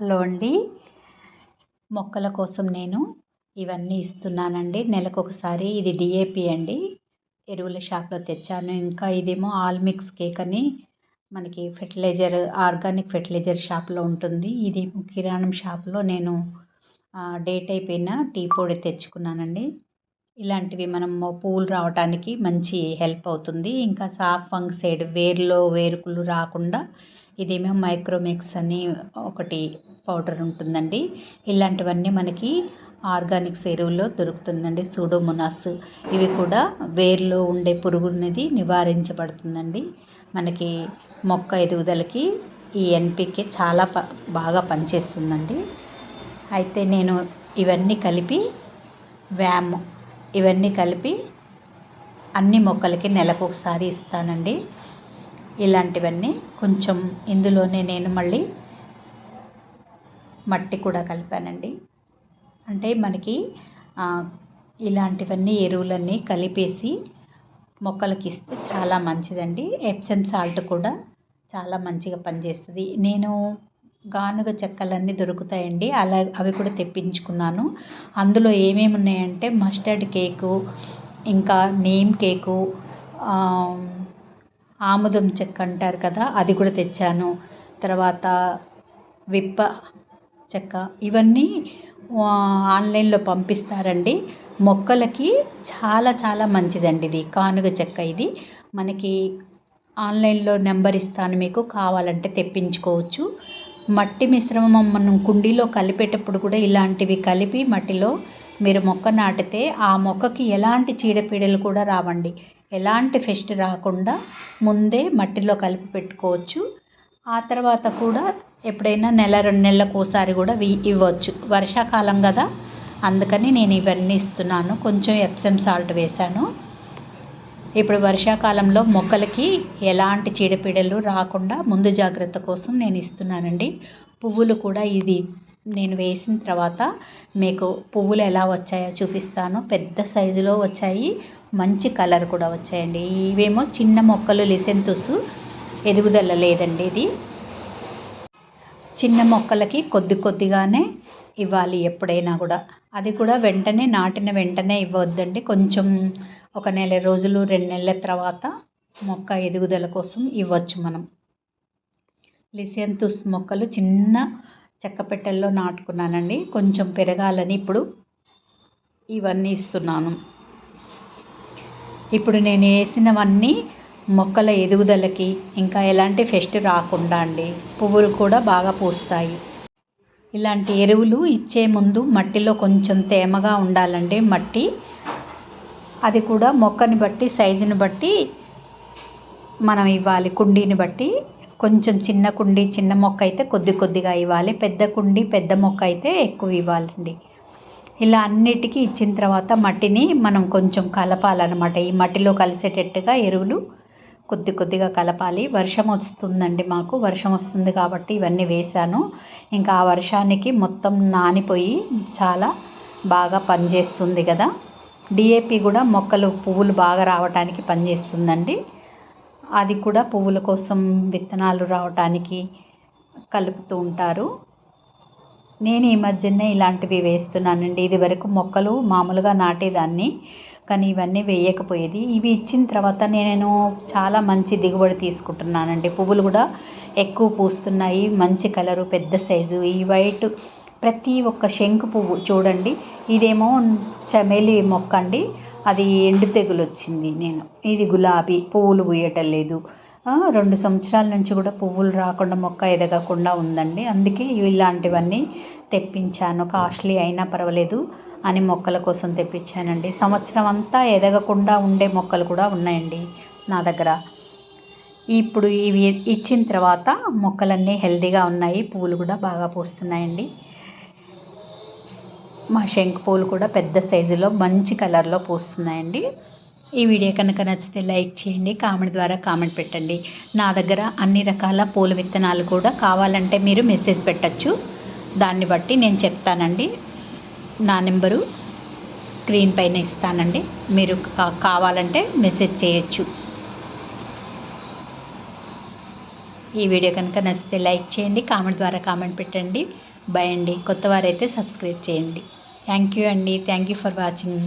Hello అండి. మొక్కల కోసం నేను ఇవన్నీ ఇస్తున్నానండి. నెలకు ఒకసారి ఇది డిఏపి అండి. ఎరువుల షాప్లో తెచ్చాను. ఇంకా ఇదేమో ఆల్ మిక్స్ కేక్ అని మనకి ఫెర్టిలైజర్ ఆర్గానిక్ ఫెర్టిలైజర్ షాప్లో ఉంటుంది. ఇది కిరాణం షాప్లో నేను డేట్ అయిపోయిన టీ పొడి తెచ్చుకున్నానండి. ఇలాంటివి మనం పువ్వులు రావటానికి మంచి హెల్ప్ అవుతుంది. ఇంకా సాఫ్ ఫంగ్సైడ్ వేర్లో వేరుకులు రాకుండా ఇదేమో మైక్రోమిక్స్ అని ఒకటి పౌడర్ ఉంటుందండి. ఇలాంటివన్నీ మనకి ఆర్గానిక్స్ ఎరువుల్లో దొరుకుతుందండి. సూడోమోనాస్. ఇవి కూడా వేర్లో ఉండే పురుగు అనేది నివారించబడుతుందండి. మనకి మొక్క ఎదుగుదలకి ఈ ఎన్పికే చాలా ప బాగా పనిచేస్తుందండి. అయితే నేను ఇవన్నీ కలిపి వ్యామ్ ఇవన్నీ కలిపి అన్ని మొక్కలకి నెలకు ఒకసారి ఇస్తానండి. ఇలాంటివన్నీ కొంచెం ఇందులోనే నేను మళ్ళీ మట్టి కూడా కలిపానండి. అంటే మనకి ఇలాంటివన్నీ ఎరువులన్నీ కలిపేసి మొక్కలకి ఇస్తే చాలా మంచిదండి. ఎప్సమ్ సాల్ట్ కూడా చాలా మంచిగా పనిచేస్తుంది. నేను గానుగ చెక్కలన్నీ దొరుకుతాయండి. అలా అవి కూడా తెప్పించుకున్నాను. అందులో ఏమేమి ఉన్నాయంటే మస్టర్డ్ కేకు ఇంకా నేమ్ కేకు ఆముదం చెక్క అంటారు కదా అది కూడా తెచ్చాను. తర్వాత విప్ప చెక్క ఇవన్నీ ఆన్లైన్లో పంపిస్తారండి. మొక్కలకి చాలా చాలా మంచిదండి ఇది కానుగ చెక్క ఇది. మనకి ఆన్లైన్లో నెంబర్ ఇస్తాను మీకు కావాలంటే తెప్పించుకోవచ్చు. మట్టి మిశ్రమం మనం కుండీలో కలిపేటప్పుడు కూడా ఇలాంటివి కలిపి మట్టిలో మీరు మొక్క నాటితే ఆ మొక్కకి ఎలాంటి చీడపీడలు కూడా రావండి. ఎలాంటి ఫెస్ట్ రాకుండా ముందే మట్టిలో కలిపి పెట్టుకోవచ్చు. ఆ తర్వాత కూడా ఎప్పుడైనా నెల రెండు నెలలకు ఒకసారి కూడా ఇవ్వచ్చు. వర్షాకాలం కదా అందుకని నేను ఇవన్నీ ఇస్తున్నాను. కొంచెం ఎప్సమ్ సాల్ట్ వేశాను. ఇప్పుడు వర్షాకాలంలో మొక్కలకి ఎలాంటి చీడపీడలు రాకుండా ముందు జాగ్రత్త కోసం నేను ఇస్తున్నానండి. పువ్వులు కూడా ఇది నేను వేసిన తర్వాత మీకు పువ్వులు ఎలా వచ్చాయో చూపిస్తాను. పెద్ద సైజులో వచ్చాయి. మంచి కలర్ కూడా వచ్చాయండి. ఇవేమో చిన్న మొక్కలు లిసెంతుస్ ఎదుగుదల లేదండి ఇది. చిన్న మొక్కలకి కొద్ది కొద్దిగానే ఇవ్వాలి ఎప్పుడైనా కూడా. అది కూడా వెంటనే నాటిన వెంటనే ఇవ్వద్దండి. కొంచెం ఒక నెల రోజులు రెండు నెలల తర్వాత మొక్క ఎదుగుదల కోసం ఇవ్వచ్చు మనం. లిసెంతుస్ మొక్కలు చిన్న చెక్క పెట్టెల్లో నాటుకున్నానండి. కొంచెం పెరగాలని ఇప్పుడు ఇవన్నీ ఇస్తున్నాను. ఇప్పుడు నేను వేసినవన్నీ మొక్కల ఎదుగుదలకి ఇంకా ఎలాంటి ఫెస్ట్ రాకుండా అండి. పువ్వులు కూడా బాగా పూస్తాయి. ఇలాంటి ఎరువులు ఇచ్చే ముందు మట్టిలో కొంచెం తేమగా ఉండాలండి మట్టి అది కూడా మొక్కని బట్టి సైజుని బట్టి మనం ఇవ్వాలి. కుండీని బట్టి కొంచెం చిన్న కుండీ చిన్న మొక్క అయితే కొద్ది కొద్దిగా ఇవ్వాలి. పెద్ద కుండీ పెద్ద మొక్క అయితే ఎక్కువ ఇవ్వాలండి. ఇలా అన్నిటికీ ఇచ్చిన తర్వాత మట్టిని మనం కొంచెం కలపాలన్నమాట. ఈ మట్టిలో కలిసేటట్టుగా ఎరువులు కొద్ది కొద్దిగా కలపాలి. వర్షం వస్తుందండి మాకు. వర్షం వస్తుంది కాబట్టి ఇవన్నీ వేశాను. ఇంకా ఆ వర్షానికి మొత్తం నానిపోయి చాలా బాగా పనిచేస్తుంది కదా. డిఏపి కూడా మొక్కలు పువ్వులు బాగా రావడానికి పనిచేస్తుందండి. అది కూడా పువ్వుల కోసం విత్తనాలు రావటానికి కలుపుతూ ఉంటారు. నేను ఈ మధ్యనే ఇలాంటివి వేస్తున్నానండి. ఇది వరకు మొక్కలు మామూలుగా నాటేదాన్ని కానీ ఇవన్నీ వేయకపోయేది. ఇవి ఇచ్చిన తర్వాత నేను చాలా మంచి దిగుబడి తీసుకుంటున్నానండి. పువ్వులు కూడా ఎక్కువ పూస్తున్నాయి. మంచి కలరు పెద్ద సైజు. ఈ వైట్ ప్రతి ఒక్క శంకు పువ్వు చూడండి. ఇదేమో చమేలి మొక్క అండి. అది ఎండు తెగులు వచ్చింది నేను. ఇది గులాబీ. పువ్వులు పూయటం లేదు రెండు సంవత్సరాల నుంచి కూడా పువ్వులు రాకుండా మొక్క ఎదగకుండా ఉందండి. అందుకే ఇలాంటివన్నీ తెప్పించాను. కాస్ట్లీ అయినా పర్వాలేదు అని మొక్కల కోసం తెప్పించానండి. సంవత్సరం అంతా ఎదగకుండా ఉండే మొక్కలు కూడా ఉన్నాయండి నా దగ్గర. ఇప్పుడు ఇవి ఇచ్చిన తర్వాత మొక్కలన్నీ హెల్దీగా ఉన్నాయి. పువ్వులు కూడా బాగా పూస్తున్నాయండి. మా శంకు పూలు కూడా పెద్ద సైజులో మంచి కలర్లో పూస్తున్నాయండి. ఈ వీడియో కనుక నచ్చితే లైక్ చేయండి కామెంట్ ద్వారా కామెంట్ పెట్టండి. నా దగ్గర అన్ని రకాల పూల విత్తనాలు కూడా కావాలంటే మీరు మెసేజ్ పెట్టచ్చు. దాన్ని బట్టి నేను చెప్తానండి. నా నెంబరు స్క్రీన్ పైన ఇస్తానండి. మీరు కావాలంటే మెసేజ్ చేయొచ్చు. ఈ వీడియో కనుక నచ్చితే లైక్ చేయండి కామెంట్ ద్వారా కామెంట్ పెట్టండి. బాయ్ అండి. కొత్త వారైతే సబ్స్క్రైబ్ చేయండి. థ్యాంక్ యూ అండి. Thank you for watching.